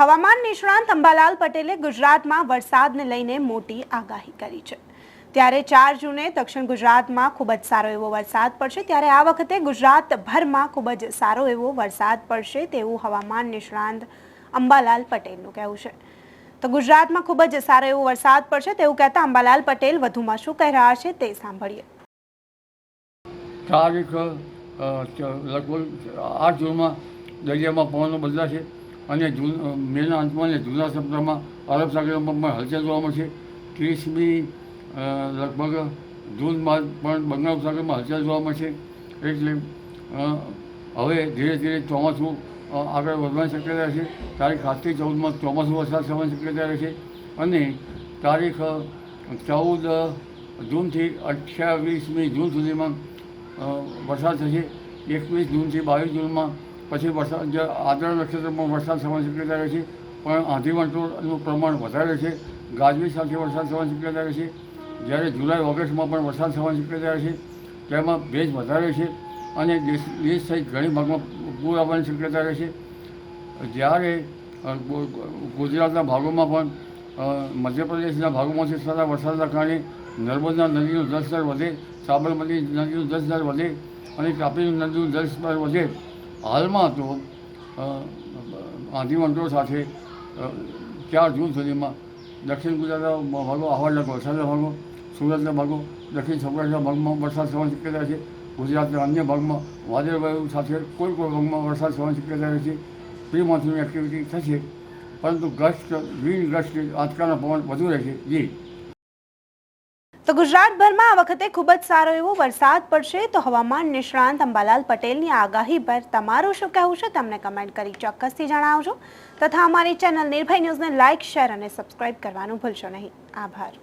હવામાન નિષ્ણાંત અંબાલાલ પટેલે ગુજરાતમાં વરસાદને લઈને મોટી આગાહી કરી છે. ત્યારે ચાર જૂને દક્ષિણ ગુજરાતમાં ખૂબ જ સારો એવો વરસાદ પડશે. ત્યારે આ વખતે ગુજરાતભરમાં ખૂબ જ સારો એવો વરસાદ પડશે તેવું હવામાન નિષ્ણાંત અંબાલાલ પટેલનું કહેવું છે. તો ગુજરાતમાં ખૂબ જ સારો એવો વરસાદ પડશે તેવું કહેતા અંબાલાલ પટેલ વધુમાં શું કહી રહ્યા છે તે સાંભળીએ. તારીખ લગભગ આઠ જૂનમાં દરિયામાં પવનો બદલાશે. અને જૂન મેના અંતમાં અને જૂના સપ્તાહમાં અરબ સાગરમાં પણ હલચલ જોવા મળશે. ત્રીસમી લગભગ જૂનમાં પણ બંગાળ ઉપસાગરમાં હલચલ જોવા મળશે. એટલે હવે ધીરે ધીરે ચોમાસું આગળ વધવાની શક્યતા રહેશે. તારીખ સાતથી ચૌદમાં ચોમાસું વરસાદ થવાની શક્યતા રહેશે. અને તારીખ ચૌદ જૂનથી અઠ્યાવીસમી જૂન સુધીમાં વરસાદ થશે. એકવીસ જૂનથી બાવીસ જૂનમાં પછી વરસાદ જે આદરા નક્ષત્રમાં વરસાદ થવાની શક્યતા રહે છે, પણ આંધી વંટોળનું પ્રમાણ વધારે છે ગાજવી સાથે વરસાદ થવાની શક્યતા રહે છે, જ્યારે જુલાઈ, ઓગસ્ટમાં પણ વરસાદ થવાની શક્યતા રહે છે, તેમાં ભેજ વધારે છે અને દેશ દેશ સહિત ઘણી ભાગમાં પૂર આવવાની શક્યતા રહે છે. જ્યારે ગુજરાતના ભાગોમાં પણ મધ્યપ્રદેશના ભાગોમાંથી થતા વરસાદના કારણે નર્મદા નદીનું જળસ્તર વધે, સાબરમતી નદીનું જળસ્તર વધે અને તાપી નદીનું જળસ્તર વધે હાલમાં તો આંધી સાથે ચાર જૂન સુધીમાં દક્ષિણ ગુજરાતના ભાગો આહવાડના વરસાદના ભાગો, સુરતના ભાગો, દક્ષિણ સૌરાષ્ટ્રના ભાગમાં વરસાદ થવાની શક્યતા છે, ગુજરાતના અન્ય ભાગમાં વાદળવાયુ સાથે કોઈ કોઈ ભાગમાં વરસાદ થવાની શક્યતા રહે છે પ્રી મોન્સૂન એક્ટિવિટી થશે, પરંતુ ગસ્ટ ગ્રીન ગસ્ટ આંચકાના પવન વધુ રહેશે. જી. તો ગુજરાતભરમાં આ વખતે ખૂબ જ સારો એવો વરસાદ પડશે તો હવામાન નિષ્ણાંત અંબાલાલ પટેલની આગાહી પર તમારું શું કહેવું છે તમને કમેન્ટ કરી ચોક્કસથી જણાવજો. તથા અમારી ચેનલ નિર્ભય ન્યૂઝને લાઇક, શેર અને સબસ્ક્રાઇબ કરવાનું ભૂલશો નહીં. આભાર.